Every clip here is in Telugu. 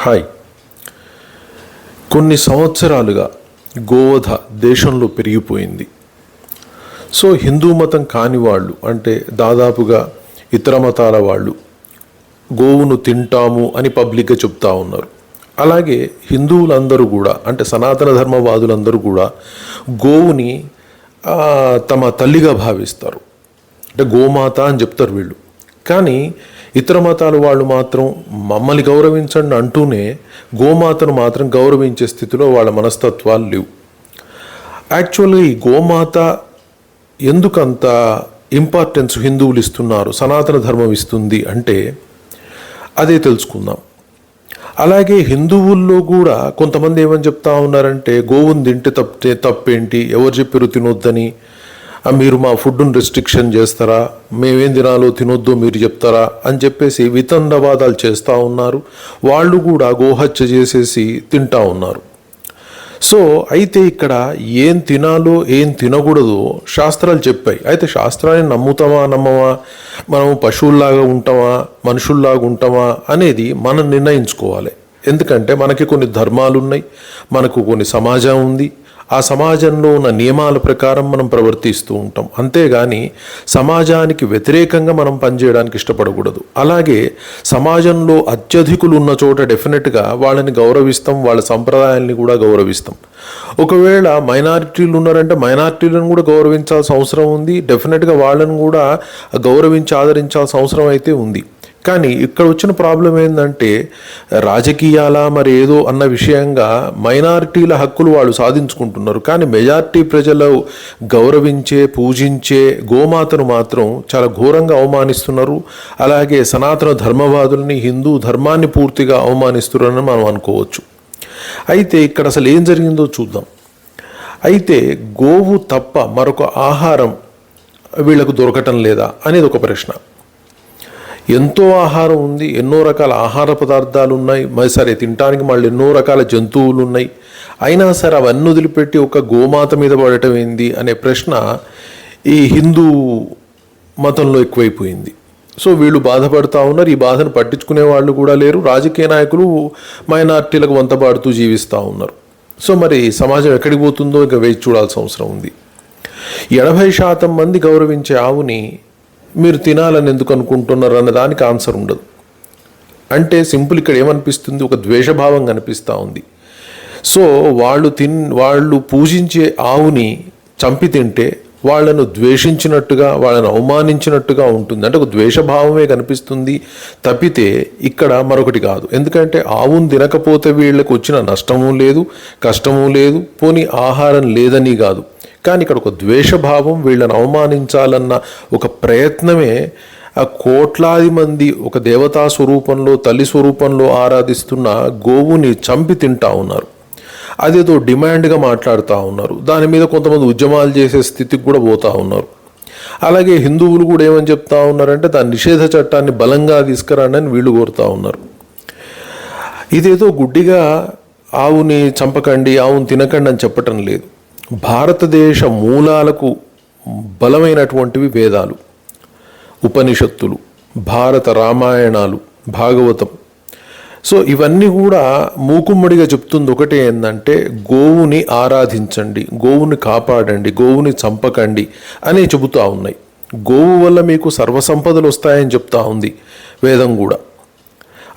హాయ్. కొన్ని సంవత్సరాలుగా గోవధ దేశంలో పెరిగిపోయింది. సో హిందూ మతం కాని వాళ్ళు అంటే దాదాపుగా ఇతర మతాల వాళ్ళు గోవును తింటాము అని పబ్లిక్గా చెప్తా ఉన్నారు. అలాగే హిందువులందరూ కూడా అంటే సనాతన ధర్మవాదులందరూ కూడా గోవుని తమ తల్లిగా భావిస్తారు. అంటే గోమాత అని చెప్తారు వీళ్ళు. కానీ ఇతర మతాల వాళ్ళు మాత్రం మమ్మల్ని గౌరవించండి అంటూనే గోమాతను మాత్రం గౌరవించే స్థితిలో వాళ్ళ మనస్తత్వాలు లేవు. యాక్చువల్గా ఈ గోమాత ఎందుకంత ఇంపార్టెన్స్ హిందువులు ఇస్తున్నారు సనాతన ధర్మం ఇస్తుంది అంటే అదే తెలుసుకుందాం. అలాగే హిందువుల్లో కూడా కొంతమంది ఏమని చెప్తా ఉన్నారంటే గోవుని తింటే తప్పే తప్పేంటి ఎవరు చెప్పారు తినొద్దని మీరు మా ఫుడ్ను రెస్ట్రిక్షన్ చేస్తారా? మేమేం తినాలో తినొద్దు మీరు చెప్తారా? అని చెప్పేసి వితండవాదాలు చేస్తూ ఉన్నారు. వాళ్ళు కూడా గోహత్య చేసేసి తింటా ఉన్నారు. సో అయితే ఇక్కడ ఏం తినాలో ఏం తినకూడదో శాస్త్రాలు చెప్పాయి. అయితే శాస్త్రాన్ని నమ్ముతామా నమ్మవా మనం పశువుల్లాగా ఉంటామా మనుషుల్లాగా ఉంటామా అనేది మనం నిర్ణయించుకోవాలి. ఎందుకంటే మనకి కొన్ని ధర్మాలు ఉన్నాయి మనకు కొన్ని సమాజం ఉంది. ఆ సమాజంలో ఉన్న నియమాల ప్రకారం మనం ప్రవర్తిస్తూ ఉంటాం. అంతేగాని సమాజానికి వ్యతిరేకంగా మనం పనిచేయడానికి ఇష్టపడకూడదు. అలాగే సమాజంలో అత్యధికులు ఉన్న చోట డెఫినెట్గా వాళ్ళని గౌరవిస్తాం వాళ్ళ సంప్రదాయాల్ని కూడా గౌరవిస్తాం. ఒకవేళ మైనారిటీలు ఉన్నారంటే మైనారిటీలను కూడా గౌరవించాల్సిన అవసరం ఉంది. డెఫినెట్గా వాళ్ళని కూడా గౌరవించి ఆదరించాల్సిన అవసరం అయితే ఉంది. కానీ ఇక్కడ వచ్చిన ప్రాబ్లం ఏంటంటే రాజకీయాల మరి ఏదో అన్న విషయంగా మైనారిటీల హక్కులు వాళ్ళు సాధించుకుంటున్నారు. కానీ మెజారిటీ ప్రజలు గౌరవించే పూజించే గోమాతను మాత్రం చాలా ఘోరంగా అవమానిస్తున్నారు. అలాగే సనాతన ధర్మవాదుల్ని హిందూ ధర్మాన్ని పూర్తిగా అవమానిస్తున్నారని మనం అనుకోవచ్చు. అయితే ఇక్కడ అసలు ఏం జరిగిందో చూద్దాం. అయితే గోవు తప్ప మరొక ఆహారం వీళ్ళకు దొరకటం లేదా అనేది ఒక ప్రశ్న. ఎంతో ఆహారం ఉంది ఎన్నో రకాల ఆహార పదార్థాలు ఉన్నాయి మరి సరే తినడానికి మళ్ళీ ఎన్నో రకాల జంతువులు ఉన్నాయి అయినా సరే అవన్నీ వదిలిపెట్టి ఒక గోమాత మీద పడటం ఏంది అనే ప్రశ్న ఈ హిందూ మతంలో ఎక్కువైపోయింది. సో వీళ్ళు బాధపడుతూ ఉన్నారు. ఈ బాధను పట్టించుకునే వాళ్ళు కూడా లేరు. రాజకీయ నాయకులు మైనార్టీలకు వంతపాడుతూ జీవిస్తూ ఉన్నారు. సో మరి సమాజం ఎక్కడికి పోతుందో ఇక వేచి చూడాల్సిన అవసరం ఉంది. ఎనభై శాతం మంది గౌరవించే ఆవుని మీరు తినాలని ఎందుకు అనుకుంటున్నారు అన్న దానికి ఆన్సర్ ఉండదు. అంటే సింపుల్ ఇక్కడ ఏమనిపిస్తుంది? ఒక ద్వేషభావం కనిపిస్తూ ఉంది. సో వాళ్ళు తిన్ వాళ్ళు పూజించే ఆవుని చంపి తింటే వాళ్ళను ద్వేషించినట్టుగా వాళ్ళను అవమానించినట్టుగా ఉంటుంది. అంటే ఒక ద్వేషభావమే కనిపిస్తుంది తప్పితే ఇక్కడ మరొకటి కాదు. ఎందుకంటే ఆవును తినకపోతే వీళ్ళకు వచ్చిన నష్టము లేదు కష్టము లేదు పోనీ ఆహారం లేదని కాదు. కానీ ఇక్కడ ఒక ద్వేషభావం వీళ్ళని అవమానించాలన్న ఒక ప్రయత్నమే ఆ కోట్లాది మంది ఒక దేవతా స్వరూపంలో తల్లి స్వరూపంలో ఆరాధిస్తున్న గోవుని చంపి తింటా ఉన్నారు. అదేదో డిమాండ్గా మాట్లాడుతూ ఉన్నారు. దాని మీద కొంతమంది ఉద్యమాలు చేసే స్థితికి కూడా పోతా ఉన్నారు. అలాగే హిందువులు కూడా ఏమని చెప్తా ఉన్నారంటే దాని నిషేధ చట్టాన్ని బలంగా తీసుకురానని వీళ్ళు కోరుతూ ఉన్నారు. ఇదేదో గుడ్డిగా ఆవుని చంపకండి ఆవుని తినకండి అని చెప్పటం లేదు. భారతదేశ మూలాలకు బలమైనటువంటివి వేదాలు ఉపనిషత్తులు భారత రామాయణాలు భాగవతం. సో ఇవన్నీ కూడా మూకుమ్మడిగా చెప్తుంది ఒకటే ఏంటంటే గోవుని ఆరాధించండి గోవుని కాపాడండి గోవుని చంపకండి అని చెబుతూ ఉన్నాయి. గోవు వల్ల మీకు సర్వసంపదలు వస్తాయని చెప్తా ఉంది వేదం కూడా.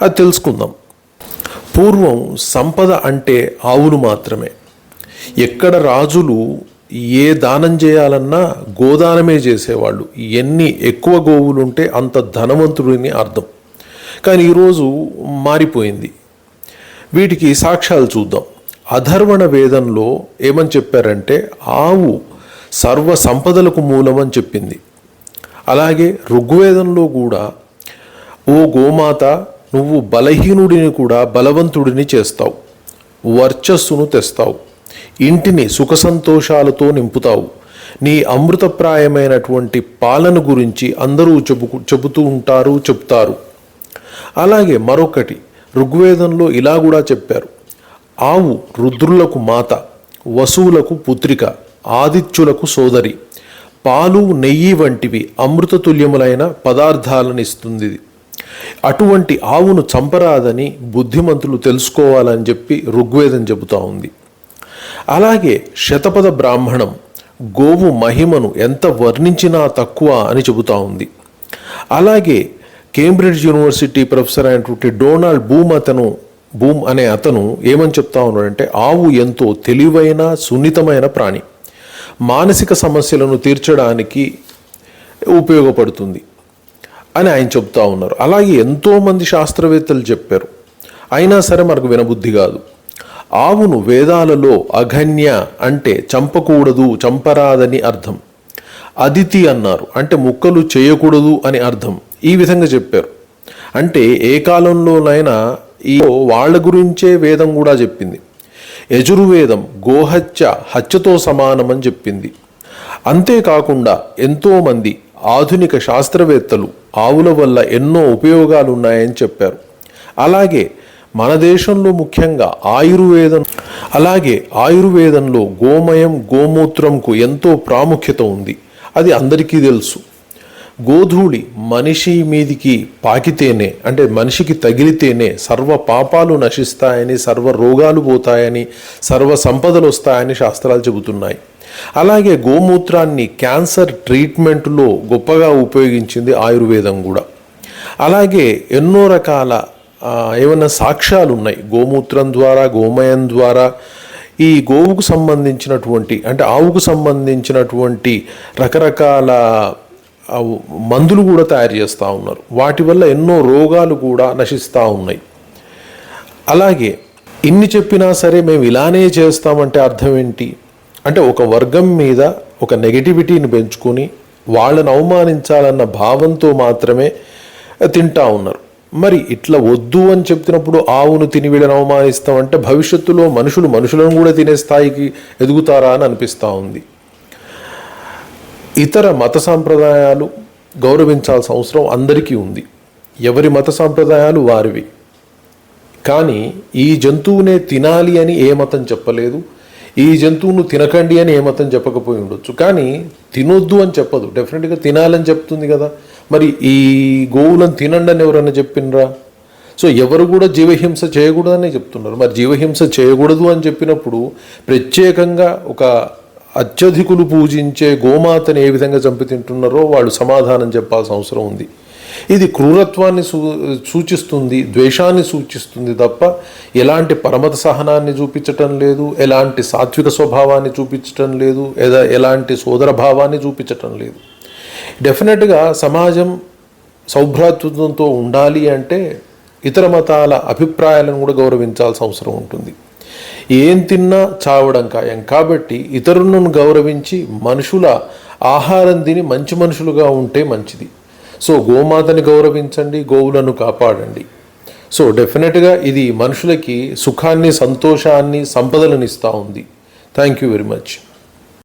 అది తెలుసుకుందాం. పూర్వం సంపద అంటే ఆవులు మాత్రమే. ఎక్కడ రాజులు ఏ దానం చేయాలన్నా గోదానమే చేసేవాళ్ళు. ఎన్ని ఎక్కువ గోవులు ఉంటే అంత ధనవంతుడిని అర్థం. కానీ ఈరోజు మారిపోయింది. వీటికి సాక్ష్యాలు చూద్దాం. అధర్వణ వేదంలో ఏమని చెప్పారంటే ఆవు సర్వ సంపదలకు మూలమని చెప్పింది. అలాగే ఋగ్వేదంలో కూడా ఓ గోమాత నువ్వు బలహీనుడిని కూడా బలవంతుడిని చేస్తావు. వర్చస్సును తెస్తావు. ఇంటిని సుఖ సంతోషాలతో నింపుతావు. నీ అమృతప్రాయమైనటువంటి పాలన గురించి అందరూ చెబుకు చెబుతూ ఉంటారు చెప్తారు అలాగే మరొకటి ఋగ్వేదంలో ఇలా కూడా చెప్పారు. ఆవు రుద్రులకు మాత వసువులకు పుత్రిక ఆదిత్యులకు సోదరి. పాలు నెయ్యి వంటివి అమృతతుల్యములైన పదార్థాలను ఇస్తుంది. ఇది. అటువంటి ఆవును చంపరాదని బుద్ధిమంతులు తెలుసుకోవాలని చెప్పి ఋగ్వేదం చెబుతా ఉంది. అలాగే శతపథ బ్రాహ్మణం గోవు మహిమను ఎంత వర్ణించినా తక్కువ అని చెబుతా ఉంది. అలాగే కేంబ్రిడ్జ్ యూనివర్సిటీ ప్రొఫెసర్ అయినటువంటి డొనాల్డ్ బూమ్ అతను బూమ్ అనే అతను ఏమని చెప్తా ఉన్నాడంటే ఆవు ఎంతో తెలివైన సున్నితమైన ప్రాణి. మానసిక సమస్యలను తీర్చడానికి ఉపయోగపడుతుంది అని ఆయన చెప్తా ఉన్నారు. అలాగే ఎంతోమంది శాస్త్రవేత్తలు చెప్పారు. అయినా సరే మనకు వినబుద్ధి కాదు. ఆవును వేదాలలో అఘన్య అంటే చంపకూడదు చంపరాదని అర్థం. అదితి అన్నారు. అంటే ముక్కలు చేయకూడదు అని అర్థం. ఈ విధంగా చెప్పారు. అంటే ఏ కాలంలోనైనా ఈ వాళ్ళ గురించే వేదం కూడా చెప్పింది. యజుర్వేదం గోహత్య హత్యతో సమానమని చెప్పింది. అంతేకాకుండా ఎంతోమంది ఆధునిక శాస్త్రవేత్తలు ఆవుల వల్ల ఎన్నో ఉపయోగాలు ఉన్నాయని చెప్పారు. అలాగే మన దేశంలో ముఖ్యంగా ఆయుర్వేదం అలాగే ఆయుర్వేదంలో గోమయం గోమూత్రంకు ఎంతో ప్రాముఖ్యత ఉంది. అది అందరికీ తెలుసు. గోధూళి మనిషి మీదికి పాకితేనే అంటే మనిషికి తగిలితేనే సర్వ పాపాలు నశిస్తాయని సర్వ రోగాలు పోతాయని సర్వ సంపదలు వస్తాయని శాస్త్రాలు చెబుతున్నాయి. అలాగే గోమూత్రాన్ని క్యాన్సర్ ట్రీట్మెంట్లో గొప్పగా ఉపయోగించింది ఆయుర్వేదం కూడా. అలాగే ఎన్నో రకాల ఏమన్నా ఏమైనా సాక్ష్యాలు ఉన్నాయి గోమూత్రం ద్వారా గోమయం ద్వారా? ఈ గోవుకు సంబంధించినటువంటి అంటే ఆవుకు సంబంధించినటువంటి రకరకాల మందులు కూడా తయారు చేస్తూ ఉన్నారు. వాటి వల్ల ఎన్నో రోగాలు కూడా నశిస్తూ ఉన్నాయి. అలాగే ఇన్ని చెప్పినా సరే మేము ఇలానే చేస్తామంటే అర్థం ఏంటి? అంటే ఒక వర్గం మీద ఒక నెగటివిటీని పెంచుకొని వాళ్ళని అవమానించాలన్న భావంతో మాత్రమే తింటా ఉన్నారు. మరి ఇట్లా వద్దు అని చెప్తున్నప్పుడు ఆవును తిని వీళ్ళని అవమానిస్తామంటే భవిష్యత్తులో మనుషులు మనుషులను కూడా తినే స్థాయికి ఎదుగుతారా అని అనిపిస్తూ ఉంది. ఇతర మత సాంప్రదాయాలు గౌరవించాల్సిన అవసరం అందరికీ ఉంది. ఎవరి మత సాంప్రదాయాలు వారివి. కానీ ఈ జంతువునే తినాలి అని ఏ మతం చెప్పలేదు. ఈ జంతువును తినకండి అని ఏ మతం చెప్పకపోయి ఉండొచ్చు. కానీ తినొద్దు అని చెప్పదు. డెఫినెట్గా తినాలని చెప్తుంది కదా. మరి ఈ గోవులను తినండి అని ఎవరన్నా చెప్పినరా? సో ఎవరు కూడా జీవహింస చేయకూడదని చెప్తున్నారు. మరి జీవహింస చేయకూడదు అని చెప్పినప్పుడు ప్రత్యేకంగా ఒక అత్యధికులు పూజించే గోమాతని ఏ విధంగా చంపి తింటున్నారో వాళ్ళు సమాధానం చెప్పాల్సిన అవసరం ఉంది. ఇది క్రూరత్వాన్ని సూ సూచిస్తుంది ద్వేషాన్ని సూచిస్తుంది తప్ప ఎలాంటి పరమత సహనాన్ని చూపించటం లేదు ఎలాంటి సాత్విక స్వభావాన్ని చూపించటం లేదు లేదా ఎలాంటి సోదరభావాన్ని చూపించటం లేదు. డెఫినెట్గా సమాజం సౌభ్రాతృత్వంతో ఉండాలి అంటే ఇతర మతాల అభిప్రాయాలను కూడా గౌరవించాల్సిన అవసరం ఉంటుంది. ఏం తిన్నా చావడం ఖాయం. కాబట్టి ఇతరులను గౌరవించి మనుషుల ఆహారం తిని మంచి మనుషులుగా ఉంటే మంచిది. సో గోమాతని గౌరవించండి గోవులను కాపాడండి. సో డెఫినెట్గా ఇది మనుషులకి సుఖాన్ని సంతోషాన్ని సంపదలను ఇస్తూ ఉంది. Thank you very much.